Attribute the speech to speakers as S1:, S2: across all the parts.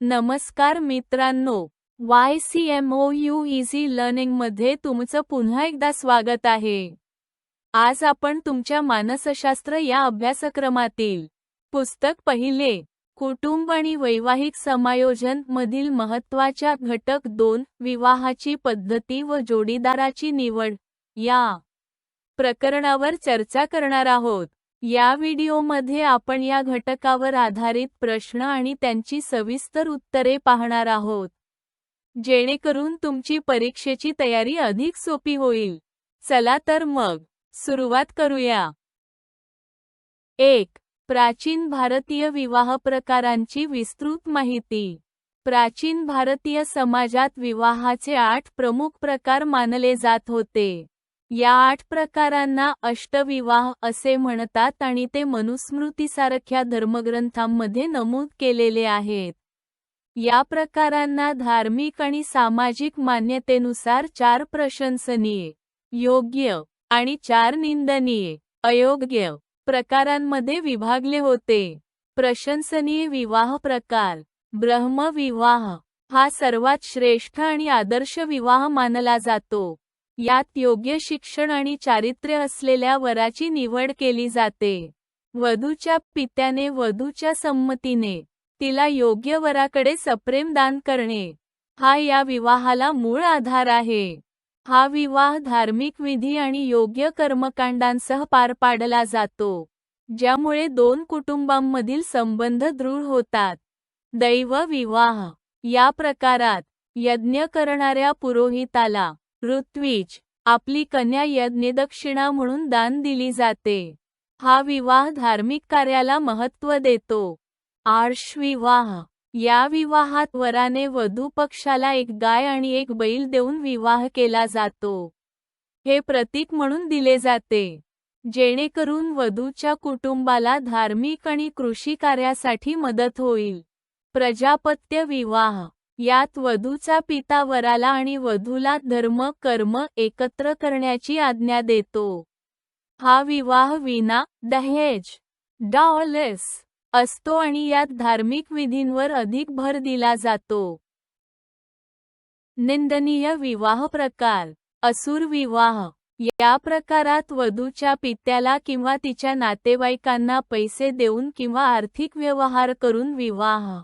S1: नमस्कार मित्रांनो Y C M O U easy लर्निंगमध्ये तुमचं पुन्हा एकदा स्वागत आहे. आज आपण तुमच्या मानसशास्त्र या अभ्यासक्रमातील पुस्तक पहिले कुटुंब आणि वैवाहिक समायोजन मधील महत्त्वाच्या घटक दोन विवाहाची पद्धती व जोडीदाराची निवड या प्रकरणावर चर्चा करणार आहोत. या व्हिडिओमध्ये आपण या घटकावर आधारित प्रश्न आणि त्यांची सविस्तर उत्तरे पाहणार आहोत. जेणेकरून तुमची परीक्षेची तयारी अधिक सोपी होईल. चला तर मग सुरुवात करूया. एक प्राचीन भारतीय विवाह प्रकारांची विस्तृत माहिती. प्राचीन भारतीय समाजात विवाहाचे आठ प्रमुख प्रकार मानले जात होते. या आठ प्रकारांना अष्टविवाह असे म्हणतात आणि ते मनुस्मृतीसारख्या धर्मग्रंथांमध्ये नमूद केलेले आहेत. या प्रकारांना धार्मिक आणि सामाजिक मान्यतेनुसार चार प्रशंसनीय योग्य आणि चार निंदनीय अयोग्य प्रकारांमध्ये विभागले होते. प्रशंसनीय विवाह प्रकार ब्रह्मविवाह हा सर्वात श्रेष्ठ आणि आदर्श विवाह मानला जातो. यात योग्य शिक्षण आणि चारित्र्य असलेल्या वराची निवड केली जाते. वधूच्या पित्याने वधूच्या संमतीने तिला योग्य वराकडे सप्रेम दान करणे. हा या विवाहाला मूळ आधार आहे. हा विवाह धार्मिक विधी आणि योग्य कर्मकांडांसह पार पाडला जातो ज्यामुळे दोन कुटुंबांमधील संबंध दृढ होतात. दैव विवाह या प्रकारात यज्ञ करणाऱ्या पुरोहिताला ऋत्विज आपली कन्या यज्ञदक्षिणा म्हणून दान दिली जाते. हा विवाह धार्मिक कार्याला महत्त्व देतो. आर्षविवाह या विवाहात वराने वधू पक्षाला एक गाय आणि एक बैल देऊन विवाह केला जातो. हे प्रतीक म्हणून दिले जाते. जेणेकरून वधूच्या कुटुंबाला धार्मिक आणि कृषी कार्यासाठी मदत होईल. प्रजापत्य विवाह यात वधूचा पिता वराला आणि वधूला धर्म कर्म एकत्र करण्याची आज्ञा देतो. हा विवाह विना दहेज डॉलेस असतो आणि यात धार्मिक विधींवर अधिक भर दिला जातो. निंदनीय विवाह प्रकार असुर विवाह. या प्रकारात वधूच्या पित्याला किंवा तिच्या नातेवाईकांना पैसे देऊन किंवा आर्थिक व्यवहार करून विवाह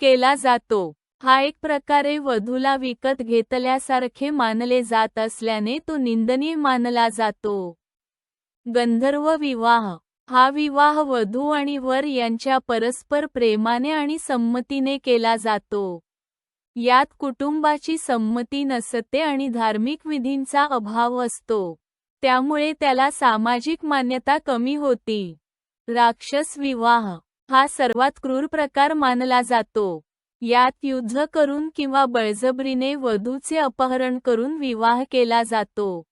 S1: केला जातो. हा एक प्रकारे वधूला विकत घेतल्यासारखे मानले जात असल्याने तो निंदनीय मानला जातो. गंधर्व विवाह. हा विवाह वधू आणि वर यांच्या परस्पर प्रेमाने आणि संमतीने केला जातो. यात कुटुंबाची संमती नसते आणि धार्मिक विधींचा अभाव असतो. त्यामुळे त्याला सामाजिक मान्यता कमी होती. राक्षस विवाह. हा सर्वात क्रूर प्रकार मानला जातो. यात युद्ध करून किंवा बळजबरीने वधूचे अपहरण करून विवाह केला जातो.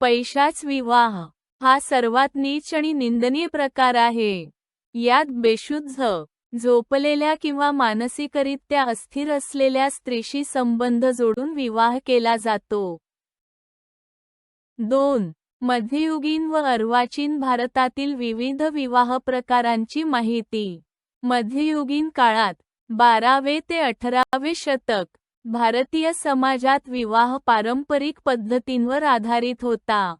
S1: पैशाच विवाह हा सर्वात नीच आणि निंदनीय प्रकार आहे. यात बेशुद्ध झोपलेल्या किंवा मानसिकरित्या अस्थिर असलेल्या स्त्रीशी संबंध जोडून विवाह केला जातो. दोन मध्ययुगीन व अर्वाचीन भारतातील विविध विवाह प्रकारांची माहिती. मध्ययुगीन काळात बारावे ते अठरावे शतक. भारतीय समाजात विवाह पारंपरिक पद्धतींवर आधारित होता.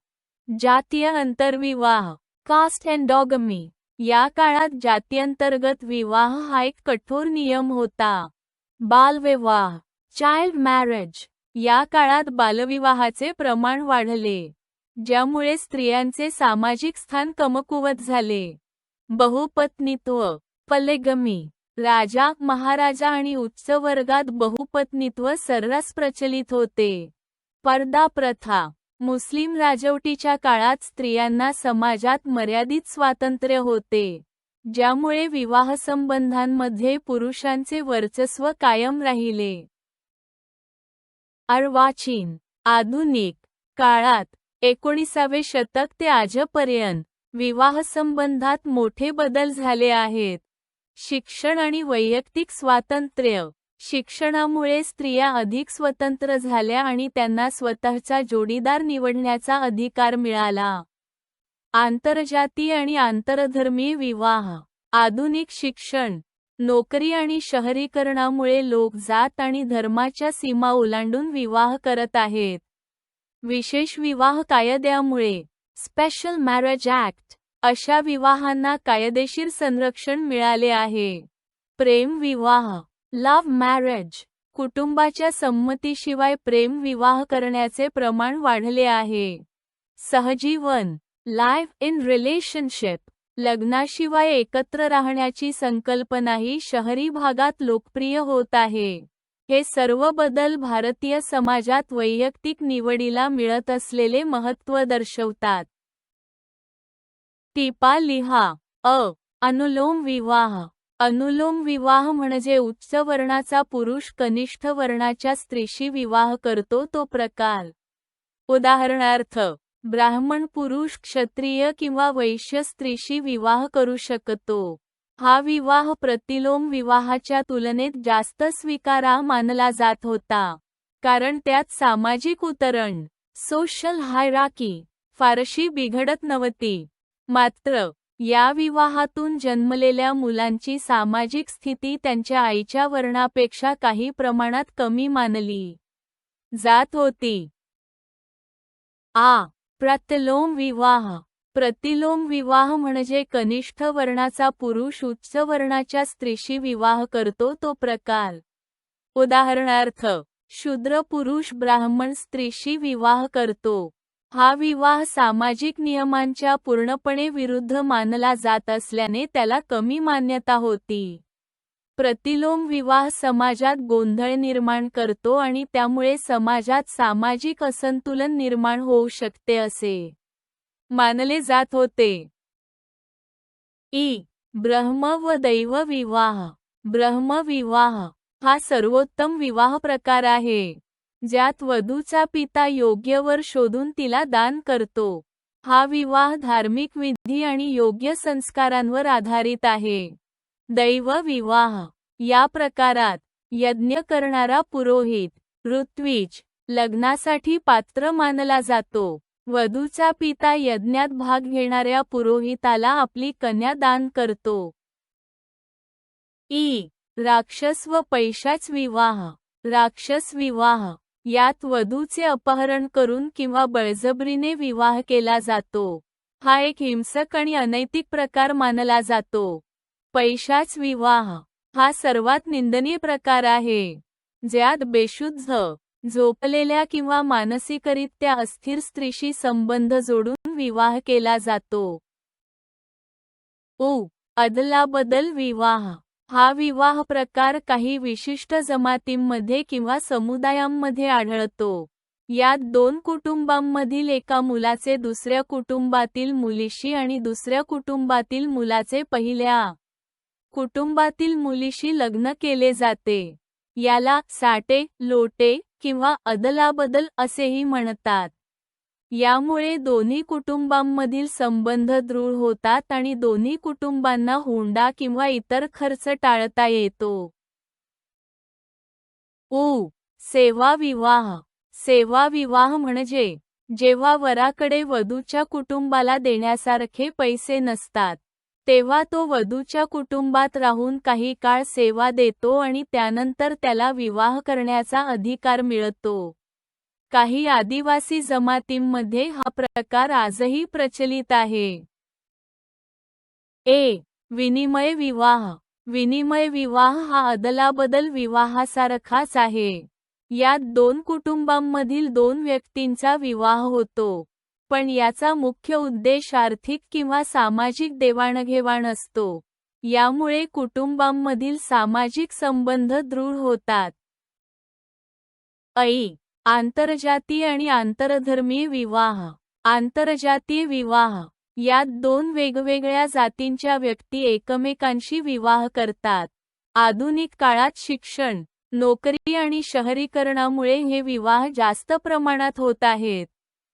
S1: जातीय अंतर्विवाह कास्ट अँड डॉगमी या काळात जातीअंतर्गत विवाह हा एक कठोर नियम होता. बालविवाह चाइल्ड मॅरेज या काळात बालविवाहाचे प्रमाण वाढले. ज्यामुळे स्त्रियांचे सामाजिक स्थान कमकुवत झाले. बहुपत्नीत्व पलेगमी राजा महाराजा आणि उच्च वर्गात बहुपत्नीत्व सर्रास प्रचलित होते. पर्दा प्रथा. मुस्लिम राजवटीच्या काळात स्त्रियांना समाजात मर्यादित स्वातंत्र्य होते. ज्यामुळे विवाहसंबंधांमध्ये पुरुषांचे वर्चस्व कायम राहिले. अर्वाचीन आधुनिक काळात एकोणीसावे शतक ते आजपर्यंत विवाहसंबंधात मोठे बदल झाले आहेत. शिक्षण आणि वैयक्तिक स्वातंत्र्य. शिक्षणामुळे स्त्रिया अधिक स्वतंत्र झाल्या आणि त्यांना स्वतःचा जोडीदार निवडण्याचा अधिकार मिळाला. आंतरजातीय आणि आंतरधर्मीय विवाह. आधुनिक शिक्षण. नोकरी आणि शहरीकरणामुळे लोक जात आणि धर्माच्या सीमा ओलांडून विवाह करत आहेत. विशेष विवाह कायद्यामुळे. स्पेशल मॅरेज ऍक्ट अशा विवाहांना कायदेशीर संरक्षण मिळाले आहे. प्रेम विवाह लव्ह मॅरेज कुटुंबाच्या संमतीशिवाय प्रेम विवाह करण्याचे प्रमाण वाढले आहे. सहजीवन लाईफ इन रिलेशनशिप लग्नाशिवाय एकत्र राहण्याची संकल्पनाही शहरी भागात लोकप्रिय होत आहे. हे सर्व बदल भारतीय समाजात वैयक्तिक निवडीला मिळत असलेले महत्त्व दर्शवतात. टिपा लिहा. अ. अनुलोम विवाह. अनुलोम विवाह म्हणजे उच्च वर्णाचा पुरुष कनिष्ठ वर्णाच्या स्त्रीशी विवाह करतो तो प्रकार. उदाहरणार्थ ब्राह्मण पुरुष क्षत्रिय किंवा वैश्य स्त्रीशी विवाह करू शकतो. हा विवाह प्रतिलोम विवाहाच्या तुलनेत जास्त स्वीकारा मानला जात होता. कारण त्यात सामाजिक उतरण सोशल हायराकी फारशी बिघडत नव्हती. मात्र या विवाहातून जन्मलेल्या मुलांची सामाजिक स्थिती त्यांच्या आईच्या वर्णापेक्षा काही प्रमाणात कमी मानली. जात होती. आ. प्रतलोम विवाह. प्रतिलोम विवाह म्हणजे कनिष्ठ वर्णाचा पुरुष उच्च वर्णाच्या स्त्रीशी विवाह करतो तो प्रकार. उदाहरणार्थ शूद्र पुरुष ब्राह्मण स्त्रीशी विवाह करतो. हा विवाह सामाजिक नियमांच्या पूर्णपणे विरुद्ध मानला जात असल्याने त्याला कमी मान्यता होती. प्रतिलोम विवाह समाजात गोंधळ निर्माण करतो आणि त्यामुळे समाजात सामाजिक असंतुलन निर्माण होऊ शकते असे मानले जात होते. ई. ब्रह्म व दैव विवाह. ब्रह्म विवाह हा सर्वोत्तम विवाह प्रकार आहे. ज्यात वधूचा पिता योग्य वर शोधून तिला दान करतो. हा विवाह धार्मिक विधी आणि योग्य संस्कारांवर आधारित आहे. दैव विवाह. या प्रकारात यज्ञ करणारा पुरोहित ऋत्विज लग्नासाठी पात्र मानला जातो. वधूचा पिता यज्ञात भाग घेणाऱ्या पुरोहिताला आपली कन्या दान करतो. ई. राक्षस व पैशाच विवाह. राक्षस विवाह. यात वधूचे अपहरण करून किंवा बळजबरीने विवाह केला जातो. हा एक हिंसक आणि अनैतिक प्रकार मानला जातो. पैशाच विवाह हा सर्वात निंदनीय प्रकार आहे. ज्यात बेशुद्ध झोपलेल्या किंवा मानसिकरित्या अस्थिर स्त्रीशी संबंध जोडून विवाह केला जातो. ओ अदलाबदल विवाह हा विवाह प्रकार काही विशिष्ट जमातींमध्ये किंवा समुदायांमध्ये आढळतो. यात दोन कुटुंबांमधील एका मुलाचे दुसऱ्या कुटुंबातील मुलीशी आणि दुसऱ्या कुटुंबातील मुलाचे पहिल्या कुटुंबातील मुलीशी लग्न केले जाते. याला साटे लोटे किंवा अदलाबदल असेही म्हणतात. यामुळे दोन्ही कुटुंबांमधील संबंध दृढ होतात आणि दोन्ही कुटुंबांना हुंडा किंवा इतर खर्च टाळता येतो. उ सेवा विवाह. सेवा विवाह म्हणजे जेव्हा वराकडे वधूच्या कुटुंबाला देण्यासारखे पैसे नसतात तेव्हा तो वधूच्या कुटुंबात राहून काही काळ सेवा देतो आणि त्यानंतर त्याला विवाह करण्याचा अधिकार मिळतो. काही आदिवासी जमातींमध्ये हा प्रकार आजही प्रचलित आहे. ए. विनिमय विवाह. विनिमय विवाह हा अदलाबदल विवाहासारखाच आहे. यात दोन कुटुंबांमधील दोन व्यक्तींचा विवाह होतो पण याचा मुख्य उद्देश आर्थिक किंवा सामाजिक देवाणघेवाण असतो. यामुळे कुटुंबांमधील सामाजिक संबंध दृढ होतात. ऐ. आंतरजातीय आणि आंतरधर्मीय विवाह. आंतरजातीय विवाह. यात दोन वेगवेगळ्या जातींच्या व्यक्ती एकमेकांशी विवाह करतात. आधुनिक काळात शिक्षण नोकरी आणि शहरीकरणामुळे हे विवाह जास्त प्रमाणात होत आहेत.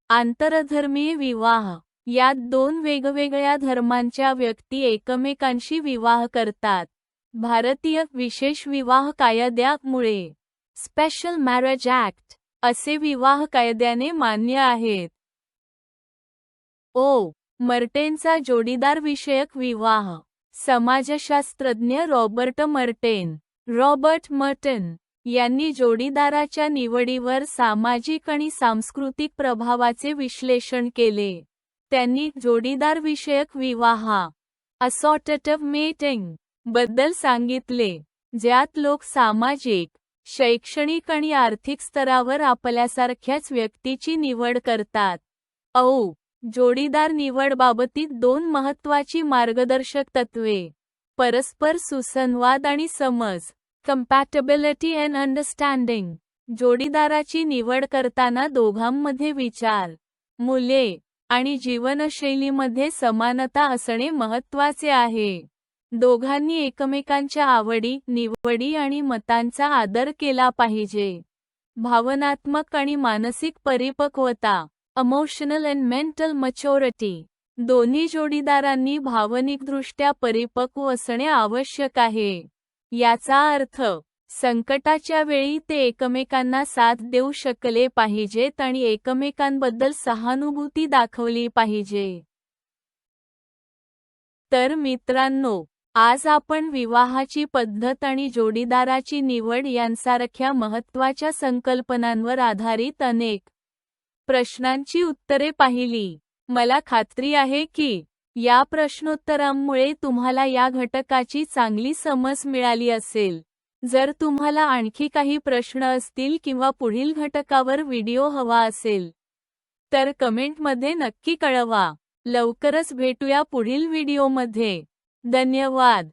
S1: आंतरधर्मीय विवाह. यात दोन वेगवेगळ्या धर्मांच्या व्यक्ती एकमेकांशी विवाह करतात. भारतीय विशेष विवाह कायद्यामुळे. स्पेशल मॅरेज ऍक्ट असे विवाह कायद्याने मान्य आहेत. ओ मर्टेनचा जोडीदार विषयक विवाह. समाजशास्त्रज्ञ रॉबर्ट मर्टेन. रॉबर्ट मर्टन यांनी जोडीदाराच्या निवडीवर सामाजिक आणि सांस्कृतिक प्रभावाचे विश्लेषण केले. त्यांनी जोडीदार विषयक विवाह असॉर्टेटिव्ह मेटिंगबद्दल सांगितले ज्यात लोक सामाजिक शैक्षणिक आणि आर्थिक स्तरावर आपल्यासारख्याच व्यक्तीची निवड करतात. औ. जोडीदार निवड बाबतीत दोन महत्वाची मार्गदर्शक तत्वे परस्पर सुसंवाद आणि समज कम्पॅटेबिलिटी अँड अंडरस्टँडिंग जोडीदाराची निवड करताना दोघांमध्ये विचार मुले आणि जीवनशैलीमध्ये समानता असणे महत्त्वाचे आहे. दोघांनी एकमेकांच्या आवडी निवडी आणि मतांचा आदर केला पाहिजे. भावनात्मक आणि मानसिक परिपक्वता अमोशनल अँड मेंटल मच्युरिटी दोन्ही जोडीदारांनी भावनिकदृष्ट्या परिपक्व असणे आवश्यक आहे. याचा अर्थ संकटाच्या वेळी ते एकमेकांना साथ देऊ शकले पाहिजेत आणि एकमेकांबद्दल सहानुभूती दाखवली पाहिजे. तर मित्रांनो आज आपण विवाहाची पद्धत आणि जोडीदाराची निवड यांसारख्या महत्त्वाच्या संकल्पनांवर आधारित अनेक प्रश्नांची उत्तरे पाहिली. मला खात्री आहे की या प्रश्नोत्तरांमुळे तुम्हाला या घटकाची चांगली समज मिळाली असेल. जर तुम्हाला आणखी काही प्रश्न असतील किंवा पुढील घटकावर व्हिडिओ हवा असेल तर कमेंटमध्ये नक्की कळवा. लवकरच भेटूया पुढील व्हिडिओमध्ये. ધન્યવાદ.